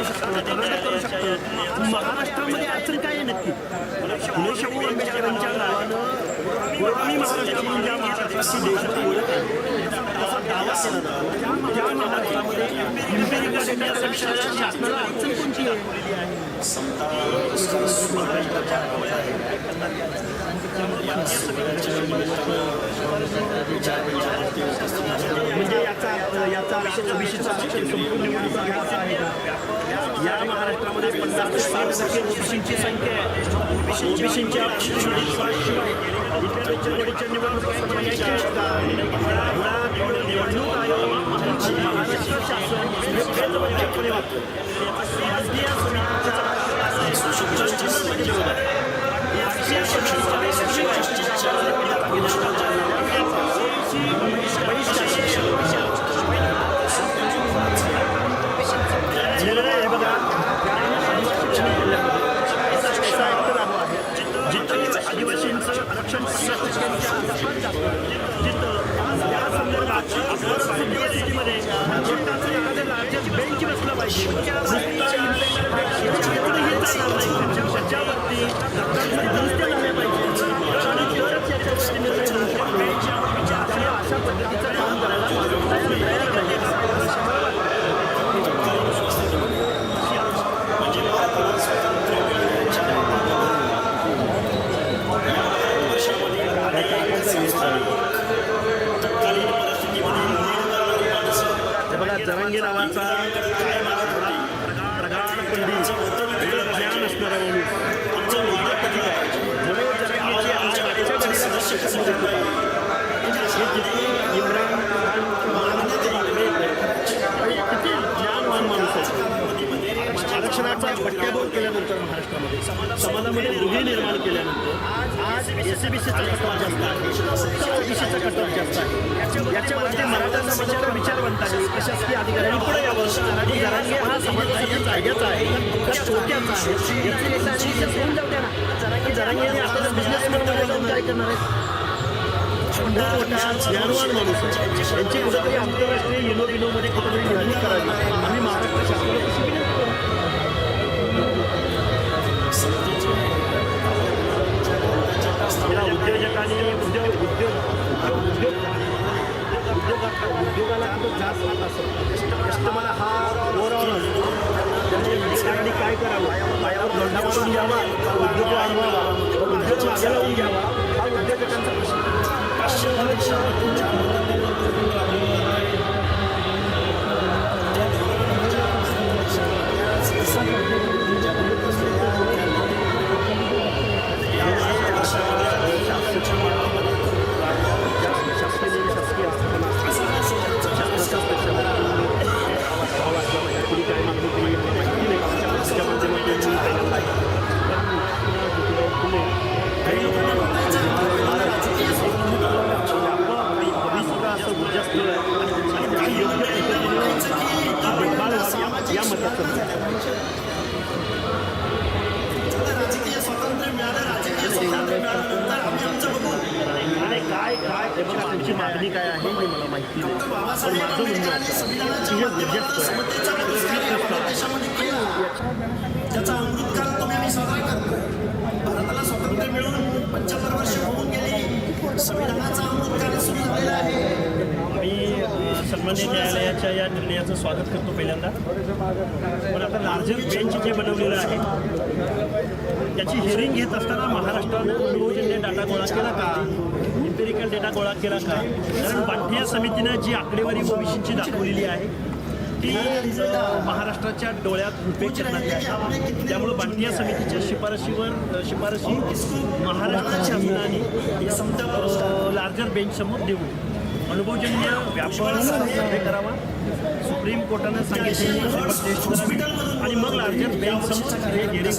करू शकतं कर्नाटक करू शकतं. महाराष्ट्रामध्ये अडचण काय आहे नक्की? शाहू आंबेडकरांच्या नावानं गुलामी महाराष्ट्र म्हणून ज्या महाराष्ट्राची देशाची ओळख आहे त्याचा दावा केला जातो. ज्या महाराष्ट्रामध्ये शासनाला अडचण कोणती आहे? म्हणजे याचा याचा संपूर्ण निवडणुका घ्यायचा महाराष्ट्रामध्ये पन्नास ते साठ टक्के ओबीसींची संख्या आहे ओबीसींच्या आरक्षणाचा बट्ट्याबोळ केल्यानंतर महाराष्ट्रामध्ये समाजामध्ये रूढी निर्माण केल्यानंतर आज एस बी सीचा कटऑफ जास्त आहे ओबीसीचा कटऑफ जास्त आहे याच्यावरती मराठा समाजाचा विचारवंत आहे प्रशासकीय अधिकाऱ्यांनी पुढे यावं आणि जरांगे हा समाजासाठी जाग्याचा आहे का चोट्याचा आहे याची एक analysis होऊन जाऊ द्या ना की जरांगेने आपल्याला बिझनेसमॅनमध्ये जाऊन काय करणार आहे ज्ञानवान माणूस आहे यांची कुठेतरी आंतरराष्ट्रीय युनो विनोमध्ये कुठेतरी निवडणूक करावी आम्ही महाराष्ट्र शासनाला या उद्योजकांनी उद्योग उद्योग उद्योग उद्योगात उद्योगाला कुठं कस्टमर हा ओव्हरऑल असतो त्यामुळे काय करावं पायावर धोंडा मारून घ्यावा उद्योग वाढवावा उद्योग मागे लावून घ्यावा हा उद्योजकांचा प्रश्न मागणी काय आहे हे मला माहिती नाही पण माझं म्हणणं असं की हे उर्जास्त त्याचा अमृतकाल तुम्ही आम्ही साजरा करतो भारताला स्वातंत्र्य मिळून पंच्याहत्तर वर्ष होऊन गेली संविधानाचा अमृतकाल सुरू झालेला आहे मी अ, सन्मान्य याचं स्वागत करतो पहिल्यांदा. पण आता लार्जर बेंच जे बनवलेलं आहे त्याची हिअरिंग घेत असताना महाराष्ट्रानं अनुभवजन्य डाटा गोळा केला का इम्पेरिकल डेटा गोळा केला का कारण बांटिया समितीनं जी आकडेवारी ओबीसीची दाखवलेली आहे ती महाराष्ट्राच्या डोळ्यात उभे आहे. त्यामुळे भारतीय समितीच्या शिफारशीवर शिफारशी महाराष्ट्र शासनाने लार्जर बेंच समोर देऊ. अनुभवजन्य व्यापार हे करावा. सुप्रीम कोर्टानं सांगितलं आणि मग लार्जर बेंच गेले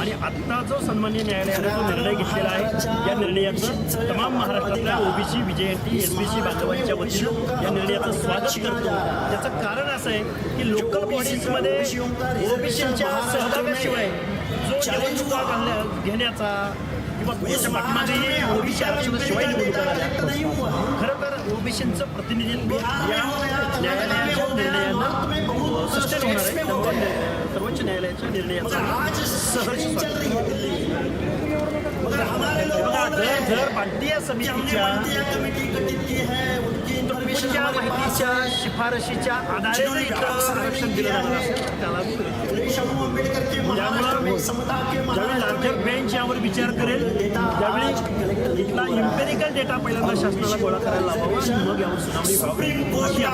आणि आत्ता जो सन्मान्य न्यायालयाने जो निर्णय घेतलेला आहे या निर्णयाचं तमाम महाराष्ट्रातल्या OBC VJNT S B C बांधवांच्या वतीनं या निर्णयाचं स्वागत करतो. त्याचं कारण असं आहे की लोकल बॉडीजमध्ये ओबीसीच्या सहभागाशिवाय जो निवडणुका घेण्याचा याच्या पाठीमागे ओबीसी आरक्षणाशिवाय निवडणुका झाल्या खरं तर ओबीसीचं प्रतिनिधित्व या न्यायालयाच्या निर्णयानं सस्टेन होणार आहे. सर्वोच्च न्यायालयाच्या निर्णयाचा सहर्ष स्वागत. जर जर हैं भारतीय समितीच्या है पास माहितीच्या है शिफारशीच्या आधारे आरक्षण दिलं जाणार असेल त्याला ज्यावेळी बेंच यावर विचार करेल त्यावेळी इथला इम्पेरिकल डेटा पहिल्यांदा शासनाला गोळा करायला लावावा मग यावर सुनावणी सुप्रीम व्हावी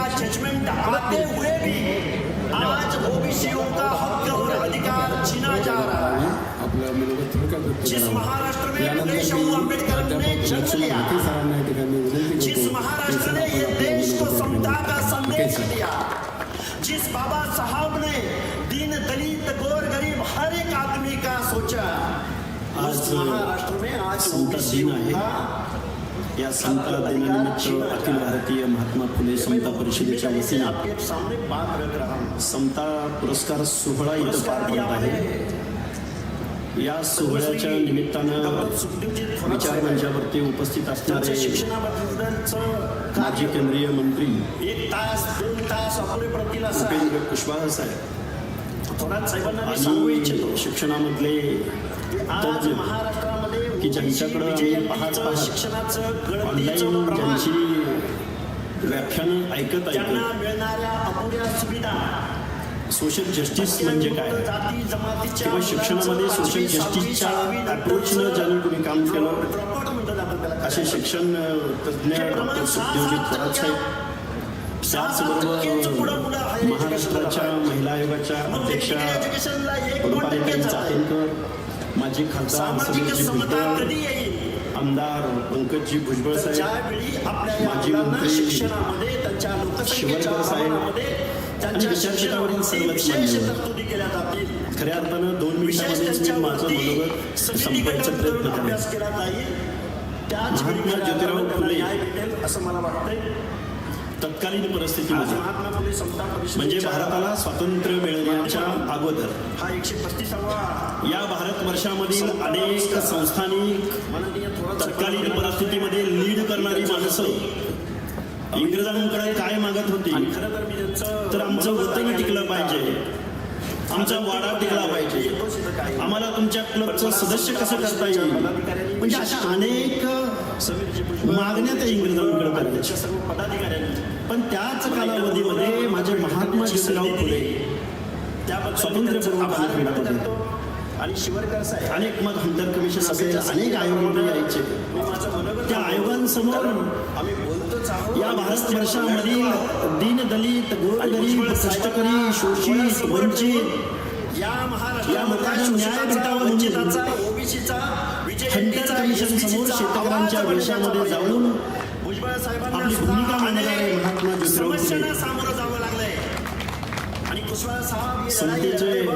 आज ओबीसीओ का हक और अधिकार छीना जा रहा है आपल्या विरोधात थोडक्यात व्यक्त जिस करावा. महाराष्ट्र में यानंतर फुले मी शाहू आंबेडकर ने प्राध्यापक जन्म लक्ष्मण लिया हाके सरांना या ठिकाणी विनंती जिस करतो महाराष्ट्र की ने सर ये आपण आपल्या देश को विनंती समता का करा. संदेश ओके, सर. दिया जिस बाबा साहब ने दीन दलित गोर गरीब हर एक आदमी का सोचा उस आज महाराष्ट्र में आज समता दिन आहे या समता दिनानिमित्त अखिल भारतीय महात्मा फुले समता परिषदेच्या वतीने आपके सामने बात रख रहा हूँ समता पुरस्कार सोहळा इथं पार पडत आहे या सोहळ्याच्या निमित्तानं विचार मंचावरती उपस्थित असणारे शिक्षणाबद्दलचं माजी केंद्रीय मंत्री एक तास दोन तास अपुरे असं आहे. उपेंद्र कुशवाह साहेब आणि शिक्षणामधले आज तज्ज्ञ महाराष्ट्रामध्ये की ज्यांच्याकडं पाहत पाहत शिक्षणाचं ऑनलाईन ज्यांची व्याख्यानं ऐकत त्यांना ऐकत मिळणाऱ्या अपुऱ्या सुविधा सोशल जस्टिस म्हणजे काय? जाती जमातीच्या किंवा शिक्षणामध्ये सोशल जस्टिसच्या अप्रोचनं ज्यांनी कोणी काम केलं असे शिक्षण तज्ज्ञ डॉक्टर सुखदेवजी थोरात साहेब त्याचबरोबर महाराष्ट्राच्या महिला आयोगाच्या अध्यक्षा रुपालीताई चाकणकर माजी खासदार समीरजी भुजबळ आमदार पंकजी भुजबळ साहेब माजी मंत्री शिवरकर साहेब त्यांच्या विशेष. तरतुदी केल्या जातील. खऱ्या अर्थानं दोन माझं मनोगत प्रयत्न अभ्यास केला जाईल. त्याच वेळी महात्मा ज्योतिराव त्यांना फुले. न्याय भेटेल असं मला वाटतंय. तत्कालीन परिस्थितीमध्ये. म्हणजे भारताला स्वातंत्र्य मिळण्याच्या अगोदर. हा एकशे पस्तीसावा या भारतवर्षामधील अनेक संस्थांनी तत्कालीन परिस्थितीमध्ये लीड करणारी माणसं इंग्रजांकडे काय मागत होती? खरं तर आमचं वतन टिकलं पाहिजे. आमचा वाडा टिकला पाहिजे. आम्हाला तुमच्या क्लबचं सदस्य कसं करता येईल? म्हणजे अशा अनेक मागण्या त्या इंग्रजांकडे करायच्या. सर्व पदाधिकाऱ्यांनी पण त्याच कालावधीमध्ये माझे महात्मा ज्योतिराव फुले. करतो. आणि शिवरकर साहेब. अनेक मग हंटर कमिशन असेल अनेक आयोगामध्ये यायचे. त्या आयोगांसमोर आम्ही या भारतवर्षामधील दीनदलित गोरगरीब कष्टकरी शोषित वंचित या महाराष्ट्र या लोकांना न्याय भेटावा म्हणून वंचिताचा ओबीसीचा हंटर कमिशन समोर शेतकऱ्यांच्या वेशामध्ये जाऊन भुजबळ साहेबांना भूमिका मांडणारे महात्मा ज्योतिराव फुले. सामोरं जावं लागलंय. आणि साहेब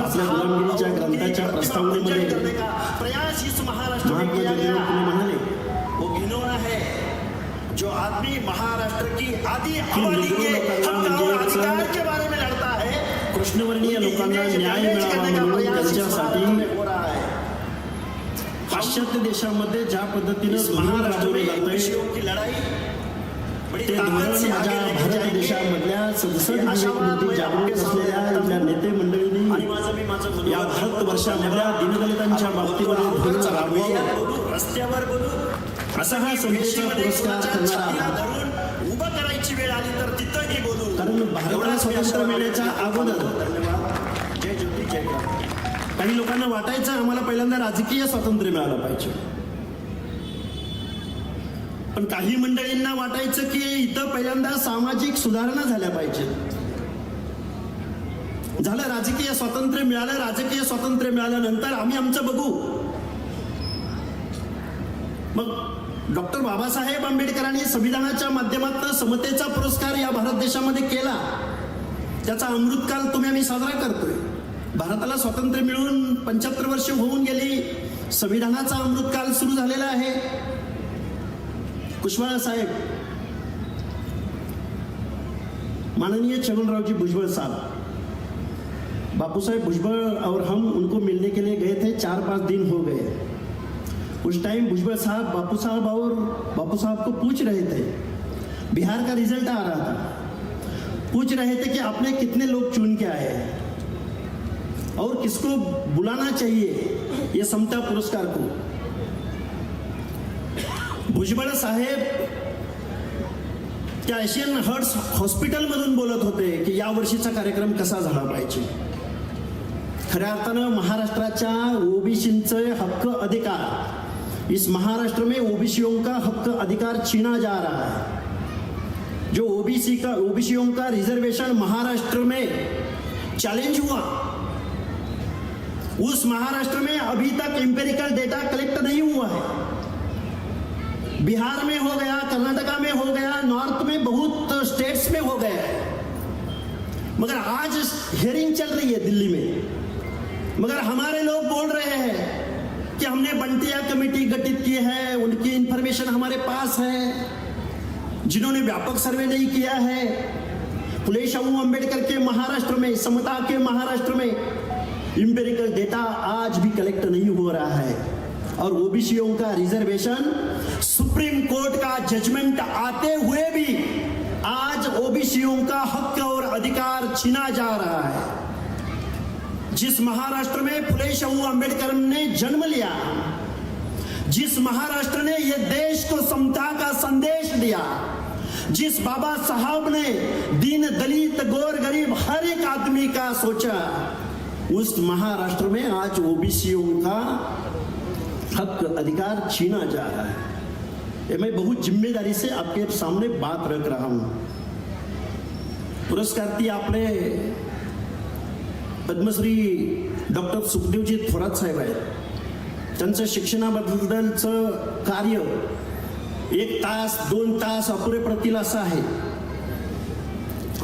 आपल्या गुलामगिरीच्या ग्रंथाच्या प्रस्तावनेमध्ये महात्मा ज्योतिराव फुले म्हणाले जो आदमी महाराष्ट्र की आदि आबादी के अधिकार के बारे में लड़ता है कृष्णवर्णीय लोकांना न्याय मिळावा म्हणून त्यांच्यासाठी हो पाश्चात्य देशामध्ये ज्या पद्धतीनं धोरण राबवलं जातंय ते धोरण माझ्या भारत. देशामधल्या सदसष्ट आपके असलेल्या इथल्या नेते मंडळींनी या सांगतो. भारतवर्षामधल्या दीनदलितांच्या बाबतीमध्ये धोरण राबवावं रस्त्यावर बोलू असा हा वेशीमध्ये पुरस्कार करणारा उभं करायची वेळ आली तर तिथंही बोलू. कारण भारताला स्वातंत्र्य आशा मिळण्याच्या अगोदर. धन्यवाद. जय ज्योती जय. काही लोकांना वाटायचं आम्हाला पहिल्यांदा राजकीय स्वातंत्र्य मिळालं पाहिजे. पण काही मंडळींना वाटायचं की इथं पहिल्यांदा सामाजिक सुधारणा झाल्या पाहिजेत. झालं राजकीय स्वातंत्र्य मिळालं राजकीय स्वातंत्र्य मिळाल्यानंतर आम्ही आमचं बघू. मग डॉक्टर बाबासाहेब आंबेडकरांनी संविधानाच्या माध्यमातून समतेचा पुरस्कार या भारत देशामध्ये केला. त्याचा अमृतकाल तुम्ही आम्ही साजरा करतोय. भारताला स्वातंत्र्य मिळून पंच्याहत्तर वर्ष होऊन गेली. संविधानाचा अमृतकाल सुरू झालेला आहे. कुशवाहा साहेब. माननीय छगनराव भुजबळ साहब. बापू साहेब भुजबल और हम उनको मिलने के लिए गए थे. चार पांच दिन हो गए. उस टाइम भुजबल साहब बापू साहब और बापू साहब को पूछ रहे थे। बिहार का रिजल्ट आ रहा था। पूछ रहे थे कि आपने कितने लोग चुन के आए और किसको बुलाना चाहिए ये समता पुरस्कार को? भुजबळ साहेब त्या एशियन हर्ट्स हॉस्पिटलमधून बोलत होते की या वर्षीचा कार्यक्रम कसा झाला पाहिजे? खऱ्या अर्थानं महाराष्ट्राच्या ओबीसींचे हक्क अधिकार इस महाराष्ट्र में ओबीसियों का हक्क अधिकार छीना जा रहा है। जो ओबीसी का ओबीसियों का रिजर्वेशन महाराष्ट्र में चैलेंज हुआ। उस महाराष्ट्र में अभी तक एम्पेरिकल डेटा कलेक्ट नहीं हुआ है। बिहार में हो गया, कर्नाटका में हो गया नॉर्थ में बहुत स्टेट्स में हो गया मगर आज हियरिंग चल रही है दिल्ली में। मगर हमारे लोग बोल रहे हैं कि हमने बंटिया कमेटी गठित की है, उनकी इंफॉर्मेशन हमारे पास है, जिन्होंने व्यापक सर्वे नहीं किया है। फुले शाहू अंबेडकर के महाराष्ट्र में, समता के महाराष्ट्र में इंपेरिकल डेटा आज भी कलेक्ट नहीं हो रहा है। और ओबीसीओ का रिजर्वेशन सुप्रीम कोर्ट का जजमेंट आते हुए भी आज ओबीसीओ का हक और अधिकार छीना जा रहा है। जिस महाराष्ट्र में फुले शाहू अंबेडकर ने जन्म लिया, जिस महाराष्ट्र ने यह देश को समता का संदेश दिया, जिस बाबा साहब ने दीन दलित गोर गरीब हर एक आदमी का सोचा, उस महाराष्ट्र में आज ओबीसीओ का हक अधिकार छीना जा रहा है। ये मैं बहुत ज़िम्मेदारी से आपके सामने बात रख रहा हूँ। पुरस्कारती आपले पद्मश्री डॉक्टर सुखदेवजी थोरात साहेब आहेत. त्यांचं शिक्षणाबद्दलचं कार्य एक तास दोन तास अपुरे प्रतील असं आहे.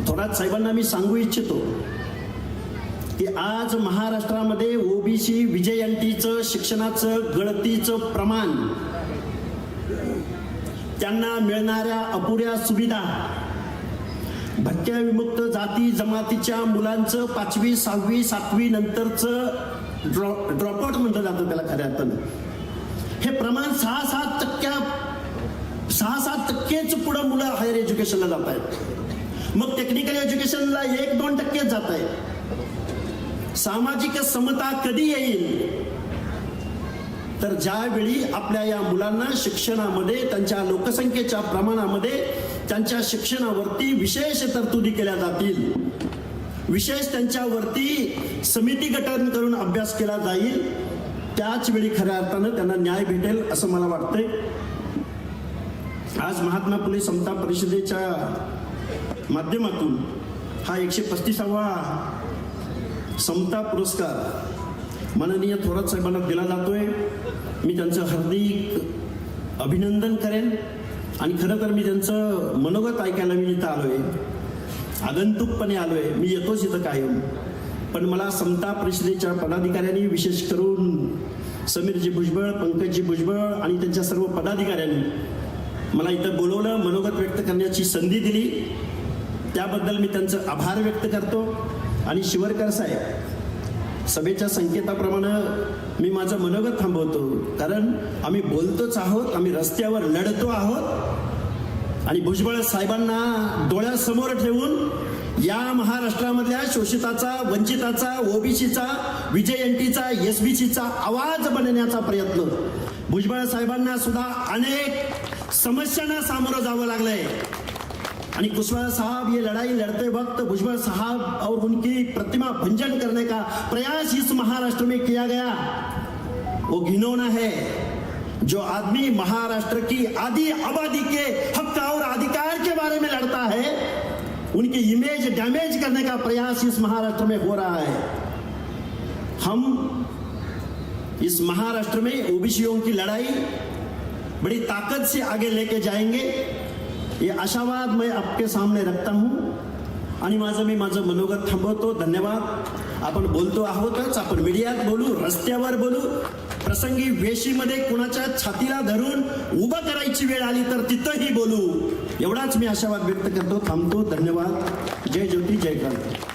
थोरात साहेबांना मी सांगू इच्छितो की आज महाराष्ट्रामध्ये ओबीसी विजयंतीचं शिक्षणाचं गळतीचं प्रमाण त्यांना मिळणाऱ्या अपुऱ्या सुविधा भटक्या विमुक्त जाती जमातीच्या मुलांचं पाचवी सहावी सातवी नंतरचं ड्रॉ ड्रॉपआउट म्हटलं जातं त्याला खऱ्या अर्थानं. हे प्रमाण सहा सात टक्क्या सहा सात टक्केच पुढं मुलं हायर एज्युकेशनला जात आहेत. मग टेक्निकल एज्युकेशनला एक दोन टक्केच जात आहेत. सामाजिक समता कधी येईल? तर ज्यावेळी आपल्या या मुलांना शिक्षणामध्ये त्यांच्या लोकसंख्येच्या प्रमाणामध्ये त्यांच्या शिक्षणावरती विशेष तरतुदी केल्या जातील. विशेष त्यांच्यावरती समिती गठन करून अभ्यास केला जाईल. त्याच वेळी खऱ्या अर्थानं त्यांना न्याय भेटेल असं मला वाटतंय. आज महात्मा फुले समता परिषदेच्या माध्यमातून हा एकशे पस्तीसावा समता पुरस्कार माननीय थोरात साहेबांना दिला जातोय. मी त्यांचं हार्दिक अभिनंदन करेन. आणि खरं तर मी त्यांचं मनोगत ऐकायला मी इथं आलोय आगंतुकपणे आलोय मी येतोच इथं कायम. पण मला समता परिषदेच्या पदाधिकाऱ्यांनी विशेष करून समीरजी भुजबळ पंकजी भुजबळ आणि त्यांच्या सर्व पदाधिकाऱ्यांनी मला इथं बोलवलं मनोगत व्यक्त करण्याची संधी दिली. त्याबद्दल मी त्यांचं आभार व्यक्त करतो. आणि शिवरकर साहेब सभेच्या संकेताप्रमाणे मी माझं मनोगत थांबवतो. कारण आम्ही बोलतोच आहोत आम्ही रस्त्यावर लढतो आहोत. आणि भुजबळ साहेबांना डोळ्यासमोर ठेवून या महाराष्ट्रामधल्या शोषिताचा वंचिताचा ओबीसीचा विजयंतीचा एस बी सीचा आवाज बनण्याचा प्रयत्न. भुजबळ साहेबांना सुद्धा अनेक समस्यांना सामोरं जावं लागलंय. आणि कुशवाहा साहब ये लड़ाई लड़ते वक्त भुजबल साहब और उनकी प्रतिमा भंजन करने का प्रयास इस महाराष्ट्र में किया गया। वो घिनौना है, जो आदमी महाराष्ट्र की आदि आबादी के हक और अधिकार के बारे में लड़ता है, उनकी इमेज डैमेज करने का प्रयास इस महाराष्ट्र में हो रहा है। हम इस महाराष्ट्र में ओबीसीओं की लड़ाई बड़ी ताकत से आगे लेके जाएँगे। ये आशावाद मैं आपके सामने रखता हूँ आणि माझं मी माझं मनोगत थांबवतो. धन्यवाद. आपण बोलतो आहोतच. आपण मीडियात बोलू रस्त्यावर बोलू. प्रसंगी वेशीमध्ये कुणाच्या छातीला धरून उभं करायची वेळ आली तर तिथंही बोलू. एवढाच मी आशावाद व्यक्त करतो. थांबतो. धन्यवाद. जय ज्योती जय क्रांती